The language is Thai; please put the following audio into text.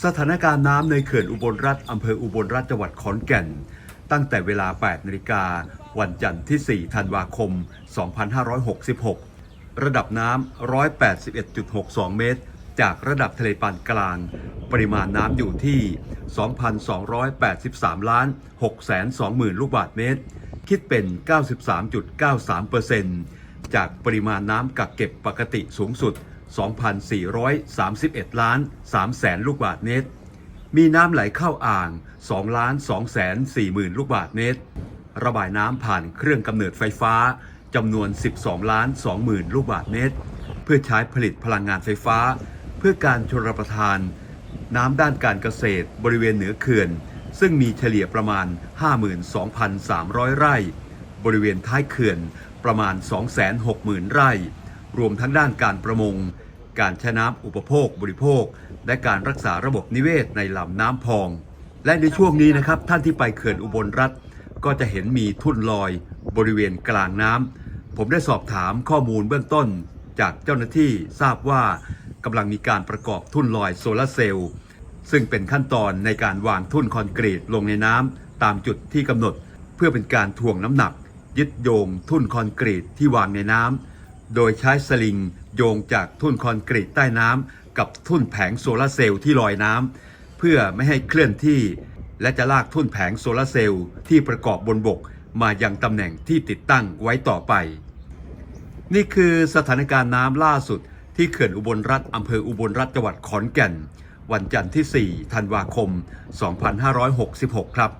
สถานการณ์น้ำในเขื่อนอุบลรัฐอำเภออุบลรัฐจังหวัดขอนแก่น ตั้งแต่เวลา 8นาฬิกาวันจันทร์ที่ 4 ธันวาคม 2566 ระดับน้ำ 181.62 เมตร จากระดับทะเลปานกลาง ปริมาณน้ำอยู่ที่ 2,283 ล้าน6 2 0 0 0 0 ลูกบาศก์เมตร คิดเป็น 93.93%จากปริมาณน้ำกักเก็บปกติสูงสุด 2,431 ล้าน3แสนลูกบาศก์เมตร มีน้ำไหลเข้าอ่าง2ล้าน2แสน4หมื่นลูกบาศก์เมตร ระบายน้ำผ่านเครื่องกำเนิดไฟฟ้าจำนวน 12 ล้าน2หมื่นลูกบาศก์เมตร เพื่อใช้ผลิตพลังงานไฟฟ้า เพื่อการชลประทาน น้ำด้านการเกษตรบริเวณเหนือเขื่อน ซึ่งมีเฉลี่ยประมาณ 52,300 ไร่ บริเวณท้ายเขื่อนประมาณ 260,000 ไร่ รวมทั้งด้านการประมง การใช้น้ำอุปโภคบริโภค และการรักษาระบบนิเวศในลำน้ำพอง และในช่วงนี้นะครับท่านที่ไปเขื่อนอุบลรัฐ ก็จะเห็นมีทุ่นลอย บริเวณกลางน้ำผมได้สอบถามข้อมูลเบื้องต้น จากเจ้าหน้าที่ทราบว่ากำลังมีการประกอบทุ่นลอยโซลาร์เซลล์ซึ่งเป็นขั้นตอนในการวางทุ่นคอนกรีตลงในน้ำตามจุดที่กำหนด เพื่อเป็นการถ่วงน้ำหนัก ยึดโยงทุ่นคอนกรีตที่วางในน้ำ โดยใช้สลิงโยงจากทุ่นคอนกรีตใต้น้ำกับทุ่นแผงโซลาร์เซลล์ที่ลอยน้ำเพื่อไม่ให้เคลื่อนที่ และจะลากทุ่นแผงโซลาร์เซลล์ที่ประกอบบนบกมายังตำแหน่งที่ติดตั้งไว้ต่อไป นี่คือสถานการณ์น้ำล่าสุดที่เขื่อนอุบลรัฐอำเภออุบลรัฐจังหวัดขอนแก่น วันจันทร์ที่ 4 ธันวาคม 2566 ครับ